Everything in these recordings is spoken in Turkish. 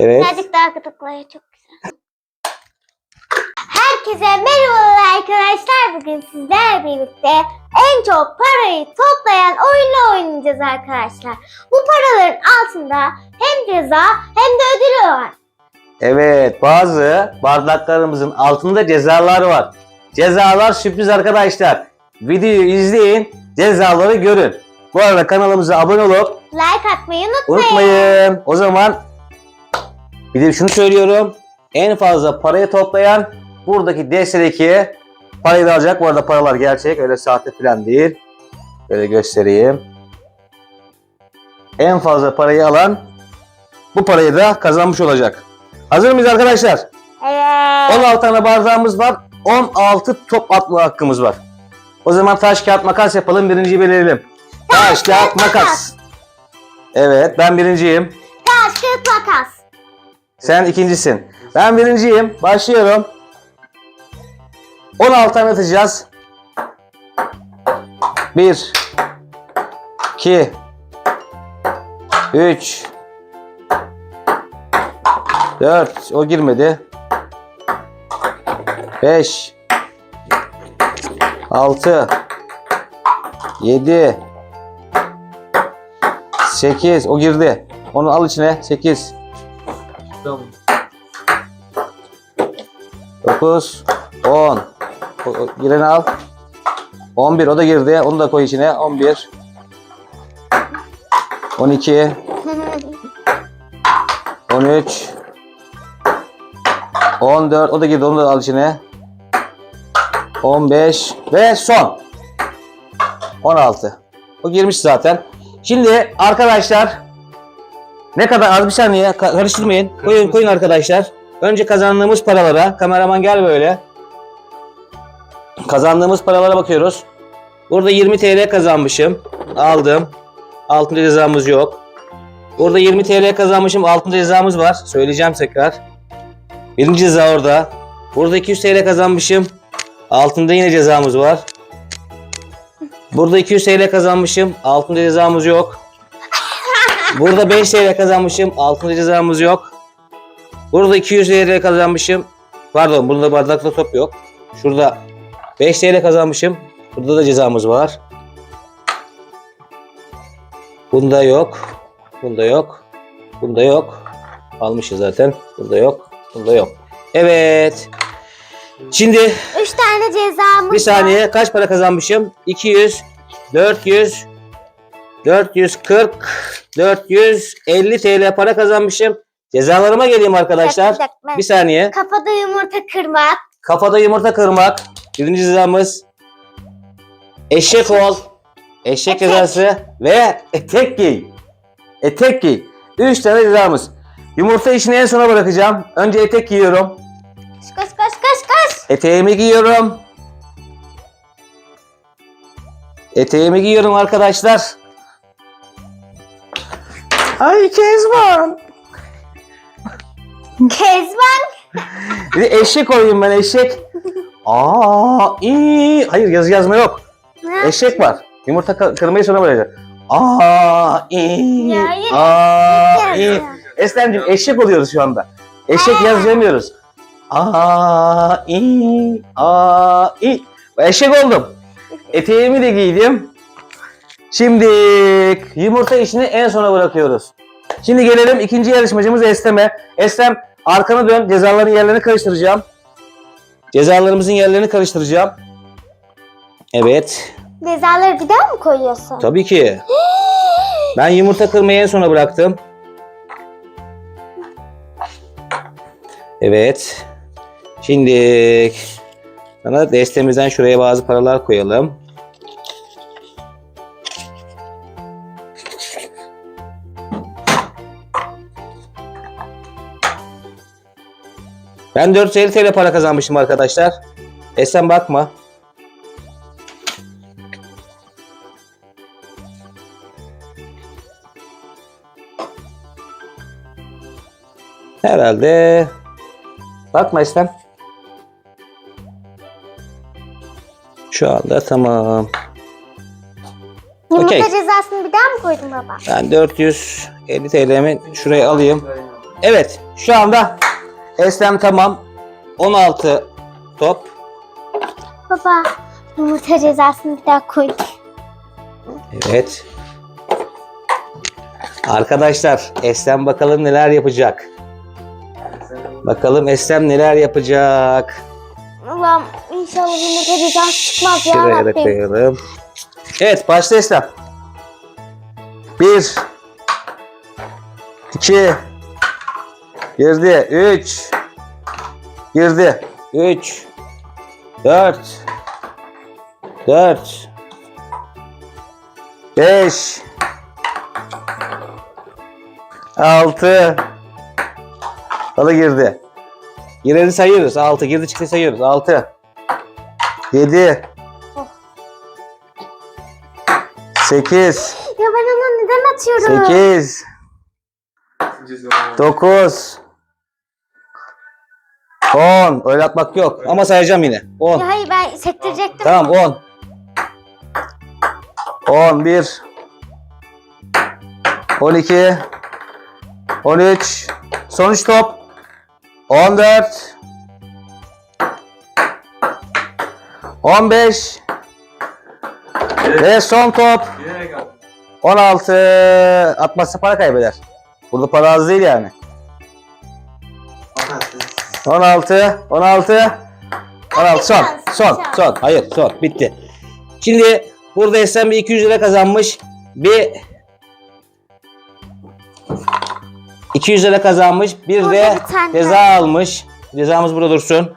Evet. Birazcık daha gıdıklaya çok güzel. Herkese merhabalar arkadaşlar. Bugün sizlerle birlikte en çok parayı toplayan oyunu oynayacağız arkadaşlar. Bu paraların altında hem ceza hem de ödülü var. Evet bazı bardaklarımızın altında cezalar var. Cezalar sürpriz arkadaşlar. Videoyu izleyin, cezaları görün. Bu arada kanalımıza abone olup Like atmayı unutmayın. unutmayın. O zaman bir de şunu söylüyorum. En fazla parayı toplayan buradaki destedeki parayı da alacak. Bu arada paralar gerçek. Öyle sahte falan değil. Böyle göstereyim. En fazla parayı alan bu parayı da kazanmış olacak. Hazır mıyız arkadaşlar? Evet. 16 tane bardağımız var. 16 top atma hakkımız var. O zaman taş kağıt makas yapalım. Birinciyi belirleyelim. Taş kağıt makas. Evet ben birinciyim. Taş, kağıt, makas. Sen ikincisin. Ben birinciyim. Başlıyorum. 16 tane atacağız. 1 2 3 4 O girmedi. 5 6 7 8 O girdi. Onu al içine. 8 9 10 O- o- Gireni al. 11 o da girdi. Onu da koy içine. 11 12 13 14 o da girdi. Onu da al içine. 15 ve son 16. O girmiş zaten. Şimdi arkadaşlar ne kadar az bir saniye ka- karıştırmayın. Koyun koyun arkadaşlar. Önce kazandığımız paralara, kameraman gel böyle. Kazandığımız paralara bakıyoruz. Burada 20 TL kazanmışım. Aldım. Altında cezamız yok. Burada 20 TL kazanmışım. Altında cezamız var. Söyleyeceğim tekrar. Birinci ceza orada. Burada 200 TL kazanmışım. Altında yine cezamız var. Burada 200 TL kazanmışım. Altında cezamız yok. Burada 5 TL kazanmışım. Altında cezamız yok. Burada 200 TL kazanmışım. Pardon bunda bardakta top yok. Şurada 5 TL kazanmışım. Burada da cezamız var. Bunda yok. Bunda yok. Bunda yok. Almışız zaten. Bunda yok. Bunda yok. Evet. Şimdi 3 tane cezamız bir saniye kaç para kazanmışım? 200, 400, 440, 450 TL para kazanmışım. Cezalarıma geleyim arkadaşlar. Bir saniye. Kafada yumurta kırmak. Kafada yumurta kırmak. Birinci cezamız. Eşek ol. Eşek Etek. cezası ve etek giy. Etek giy. Üç tane cezamız. Yumurta işini en sona bırakacağım. Önce etek giyiyorum. Koş koş koş koş koş. Eteğimi giyiyorum. Eteğimi giyiyorum arkadaşlar. Ay Kezban. Kezban. Bir de eşek olayım ben eşek. Aa, iyi. Hayır yazı yazma yok. Ne? Eşek var. Yumurta kı- kırmayı sonra bırakacak. Aa, iyi. Ya, hayır. Aa, yazıyor. Eslemciğim eşek oluyoruz şu anda. Eşek yazacamıyoruz. Aa, iyi. Aa, iyi. Eşek oldum. Eteğimi de giydim. Şimdi yumurta işini en sona bırakıyoruz. Şimdi gelelim ikinci yarışmacımız Eslem'e. Eslem arkanı dön. Cezaların yerlerini karıştıracağım. Cezalarımızın yerlerini karıştıracağım. Evet. Cezaları bir daha mı koyuyorsun? Tabii ki. Ben yumurta kırmayı en sona bıraktım. Evet. Şimdi sana destemizden şuraya bazı paralar koyalım. Ben 450 TL para kazanmışım arkadaşlar. Esen bakma. Herhalde. Bakma İslam. Şu anda tamam. Yumurta Okey. cezasını bir daha mı koydun baba? Ben 450 TL'mi şuraya alayım. Evet şu anda Eslem tamam. 16 top. Baba yumurta cezasını bir daha koy. Evet. Arkadaşlar Eslem bakalım neler yapacak. Bakalım Eslem neler yapacak. Allah'ım inşallah yumurta cezası çıkmaz ya Şuraya da koyalım. Evet başla Eslem. 1 2 Girdi. 3 Girdi. 3 4 4 5 6 Balı girdi. Gireni sayıyoruz. 6 girdi çıktı sayıyoruz. 6 7 8 Ya ben onu neden atıyorum? 8 9 10 Öyle atmak yok. Ama sayacağım yine. 10 Ya hayır ben sektirecektim. Tamam 10 11 12 13 Sonuç top. 14 15 Ve son top. 16 atmazsa para kaybeder. Burada para az değil yani. 16 16 16 son son son hayır son bitti. Şimdi burada Esen bir 200 lira kazanmış. Bir 200 lira kazanmış. Bir Burada de bir ceza almış. Cezamız burada dursun.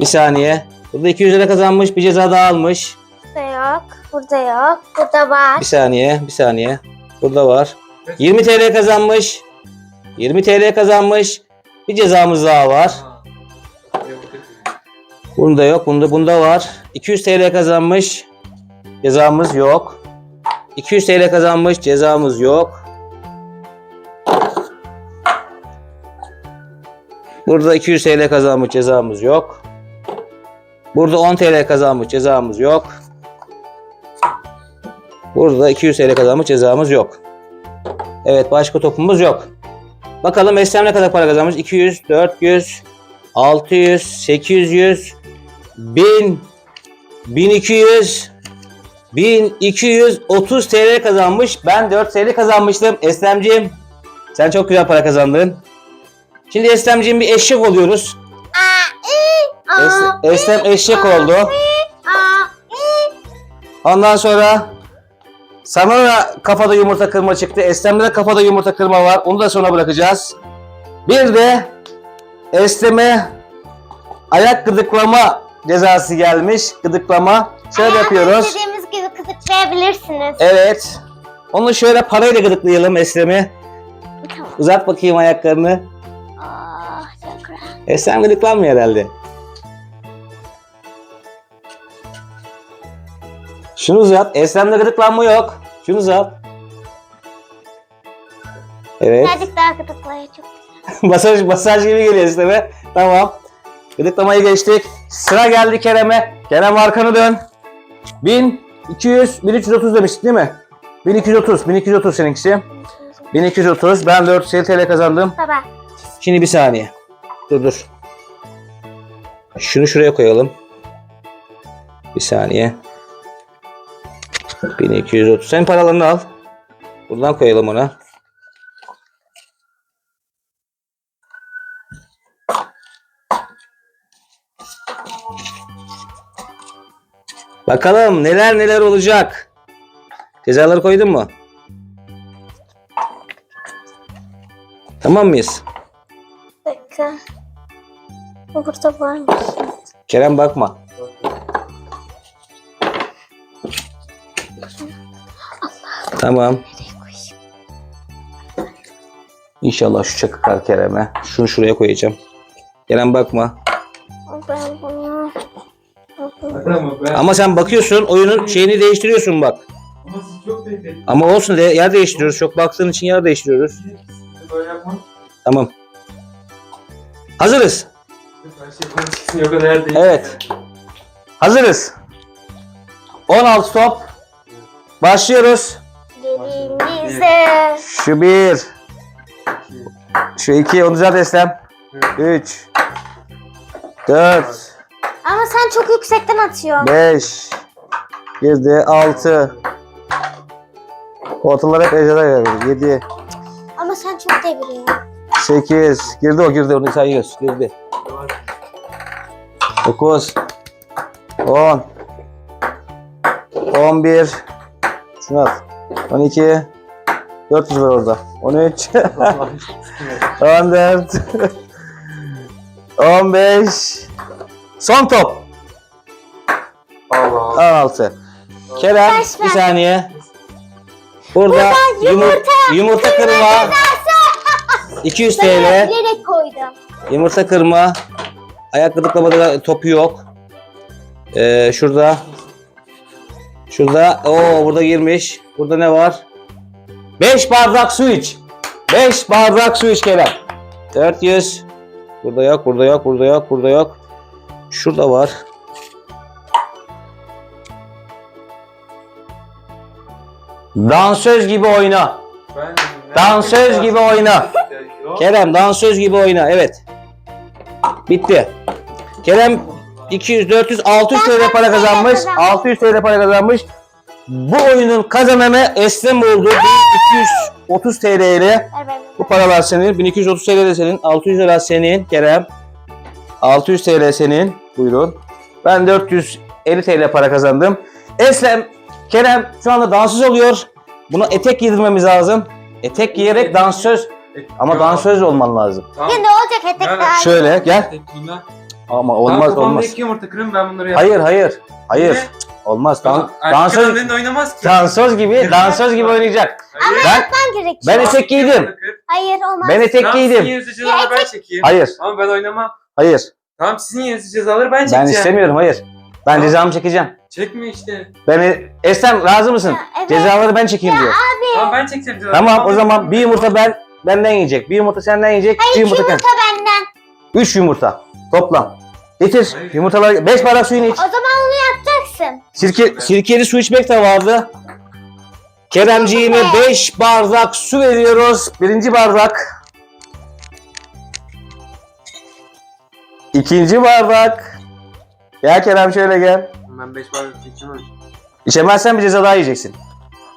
Bir saniye. Burada 200 lira kazanmış. Bir ceza daha almış. Burada yok. Burada yok. Burada var. Bir saniye, bir saniye. Burada var. 20 TL kazanmış. 20 TL kazanmış. Bir cezamız daha var. Bunda yok, bunda bunda var. 200 TL kazanmış. Cezamız yok. 200 TL kazanmış, cezamız yok. Burada 200 TL kazanmış, cezamız yok. Burada 10 TL kazanmış, cezamız yok. Burada 200 TL kazanmış cezamız yok. Evet başka topumuz yok. Bakalım Eslem ne kadar para kazanmış? 200, 400, 600, 800, 1000, 1200, 1230 TL kazanmış. Ben 4 TL kazanmıştım. Eslemciğim sen çok güzel para kazandın. Şimdi Eslemciğim bir eşek oluyoruz. Es- Eslem eşek oldu. aa, Ondan sonra sana da kafada yumurta kırma çıktı. Eslem'de de kafada yumurta kırma var. Onu da sonra bırakacağız. Bir de Eslem'e ayak gıdıklama cezası gelmiş. Gıdıklama. Şöyle Ayağı yapıyoruz. İstediğimiz gibi kızıklayabilirsiniz. Evet. Onu şöyle parayla gıdıklayalım Eslem'i. Tamam. Uzat bakayım ayaklarını. Aa, çok rahat. Eslem gıdıklanmıyor herhalde. Şunu uzat. Eslem'de gıdıklanma yok. Şunu uzat. Evet. Birazcık daha gıdıklaya çok. masaj, masaj gibi geliyor Eslem'e. Tamam. Gıdıklamayı geçtik. Sıra geldi Kerem'e. Kerem arkanı dön. 1200, 1330 demiştik değil mi? 1230, 1230 seninkisi. 1230. Ben 450 TL kazandım. Baba. Şimdi bir saniye. Dur dur. Şunu şuraya koyalım. Bir saniye. 1230. Sen paralarını al. Buradan koyalım ona. Bakalım neler neler olacak. Cezaları koydun mu? Tamam mıyız? Dakika. Burada var mı? Kerem bakma. Tamam. İnşallah şu çakıklar Kerem'e. Şunu şuraya koyacağım. Kerem bakma. Ama sen bakıyorsun oyunun şeyini değiştiriyorsun bak. ama siz çok yer değiştiriyoruz. Çok baktığın için yer değiştiriyoruz. Tamam. Hazırız. Evet. Hazırız. 16 top. Başlıyoruz. Gelin bize. Şu bir. Şu iki onu düzelt Eslem. Üç. Dört. Ama sen çok yüksekten atıyorsun. Beş. Girdi. Altı. Ortalar hep ejderha yapıyor. Yedi. Ama sen çok deviriyorsun. Sekiz. Girdi o girdi. Onu sayıyoruz. Girdi. Dokuz. On. On bir. Şunu at. On iki. Dört yüz var orada. On üç. On dört. On beş. Son top. Allah Allah. 16. Kerem Baş bir ver. saniye. Burada Buradan yumurta, yumurta kırma 200 Ben TL. bilerek koydum. Yumurta kırma. Ayak gıdıklamada topu yok. Ee, şurada. Şurada. Oo burada girmiş. Burada ne var? 5 bardak su iç. 5 bardak su iç Kerem. 400. Burada yok, burada yok, burada yok, burada yok. Şurada var. Dansöz gibi oyna. Ben Dansöz gibi oyna. Kerem dansöz gibi oyna. Evet. Bitti. Kerem 200, 400, 600 TL para kazanmış. kazandım. 600 TL para kazanmış. Bu oyunun kazananı Eslem oldu. 1230 TL ile ben bu paralar senin. 1230 TL de senin. 600 lira senin Kerem. 600 TL senin. Buyurun. Ben 450 TL para kazandım. Eslem, Kerem şu anda dansöz oluyor. Buna etek giydirmemiz lazım. Etek giyerek dansöz ama dansöz olman lazım. Tamam. Ya ne olacak etek Yani daha? Şöyle gel. Ben. Ama olmaz kafamda olmaz. iki yumurta kırın ben bunları yapayım. Hayır hayır. Hayır. Niye? Olmaz. Dan, erkek dansöz oynamaz ki. dansöz gibi dansöz gibi oynayacak. Hayır. Ben Ben gerekiyor. ben etek giydim. Hayır olmaz. Ben etek Tamam, sizin giydim. yerinize cezaları ben çekeyim. Hayır. Ama ben oynamam. Hayır. Tamam sizin yerinize cezaları ben çekeceğim. Ben istemiyorum hayır. Ben Tamam. cezamı çekeceğim. Çekme işte. Ben Eslem razı mısın? Ya, evet. Cezaları ben çekeyim diyor. Tamam ben çekeceğim cezaları. Tamam o zaman bir yumurta ben benden yiyecek. Bir yumurta senden yiyecek. Hayır bir yumurta yumurta kend- benden. Üç yumurta. Toplam. Getir. Hayır. Yumurtalar. Beş bardak suyunu iç. O zaman onu yapacaksın. Sirke, sirkeli su içmek de vardı. Keremciğime 5 bardak su veriyoruz. Birinci bardak. İkinci bardak. Gel Kerem şöyle gel. Ben 5 bardak çekeceğim. İçemezsen bir ceza daha yiyeceksin.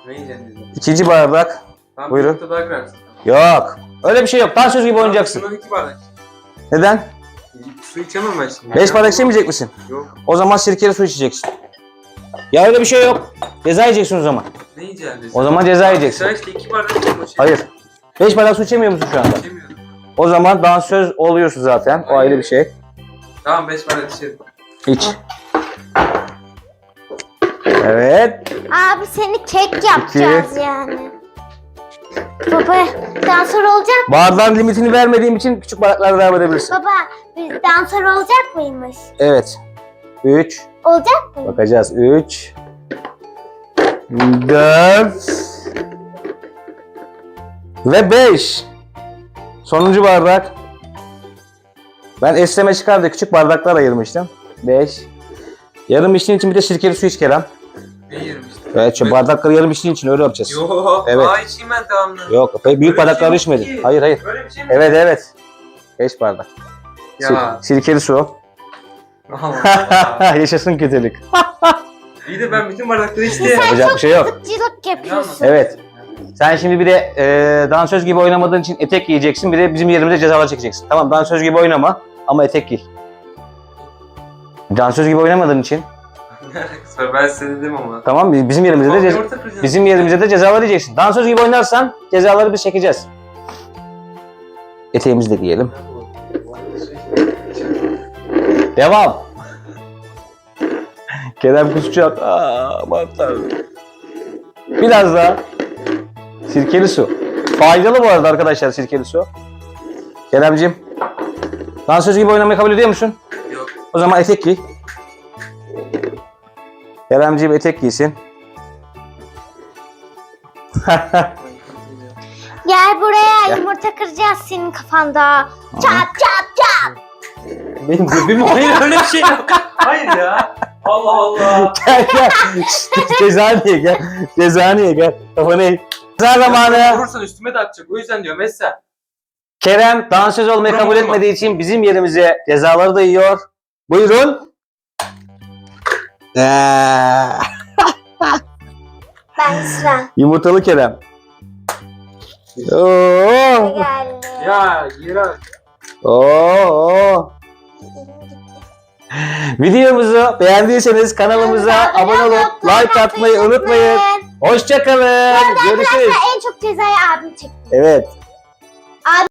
Ne yiyeceksin. İkinci bardak. Tamam Buyurun. bir daha kırarsın. Yok. Öyle bir şey yok. Dansöz gibi oynayacaksın. Şundan 2 bardak. Neden? Su içemem ben şimdi. 5 bardak içemeyecek misin? Yok. O zaman sirkeli su içeceksin. Ya öyle bir şey yok. Ceza yiyeceksin o zaman. Ne yiyeceğim. O zaman ceza yiyeceksin. Sen işte 2 bardak o şey. Hayır. 5 bardak su içemiyor musun şu anda? İçemiyorum. O zaman dansöz oluyorsun zaten. O ayrı bir şey. Tamam 5 bardak içerim. İç. Evet. Abi seni kek yapacağız yani. Baba dansör olacak Bardağın limitini vermediğim için küçük bardaklarda devam edebilirsin. Baba biz dansör olacak mıymış? Evet. 3. Olacak mı? Bakacağız. 3. 4. Ve 5. Sonuncu bardak. Ben esneme çıkardı. Küçük bardaklar ayırmıştım. 5. Yarım içtiğin için bir de sirkeli su iç Kerem. Ne yerim işte. Evet şu bardakları yarım içtiğin için öyle yapacağız. Yok. Evet. Aa içeyim ben devamlı. Yok büyük Böyle bir bardakları şey yok içmedin. ki. Hayır hayır. Böyle bir şey mi? Evet evet. 5 bardak. Ya. Sir- sirkeli su. Yaşasın kötülük. İyi de ben bütün bardakları içtim. Yapacak bir şey yok. Zıtçılık yapıyorsun. Evet. Sen şimdi bir de e, dansöz gibi oynamadığın için etek giyeceksin. Bir de bizim yerimize cezalar çekeceksin. Tamam dansöz gibi oynama ama etek giy. Dansöz gibi oynamadığın için. Ne alakası var? Ben size dedim ama. Tamam bi- bizim yerimizde de yumurta kıracağım. bizim yerimize de cezalar yiyeceksin. Dansöz gibi oynarsan cezaları biz çekeceğiz. Eteğimizi de giyelim. Devam. Kerem kusacak. Aa, aman tanrım. Biraz daha. Sirkeli su. Faydalı bu arada arkadaşlar sirkeli su. Keremcim. Dansöz gibi oynamayı kabul ediyor musun? Yok. O zaman etek giy. Keremciğim etek giysin. Gel buraya yumurta kıracağız senin kafanda. Çat çat çat. Benim göbeğim hayır öyle bir şey yok. Hayır ya. Allah Allah. gel gel. Cezaniye gel. Cezaniye gel. Kafanı eğ. Ceza zamanı. Vurursan üstüme de atacak. O yüzden diyorum Esen. Kerem dansöz olmayı kabul etmediği için bizim yerimize cezaları da yiyor. Buyurun. Ben sıra. yumurtalı Kerem. Oo. Geldi. Ya yürü. Oo. Videomuzu beğendiyseniz kanalımıza abone olup like atmayı unutmayın. Hoşçakalın. Görüşürüz. En çok cezayı abim çekti. Evet.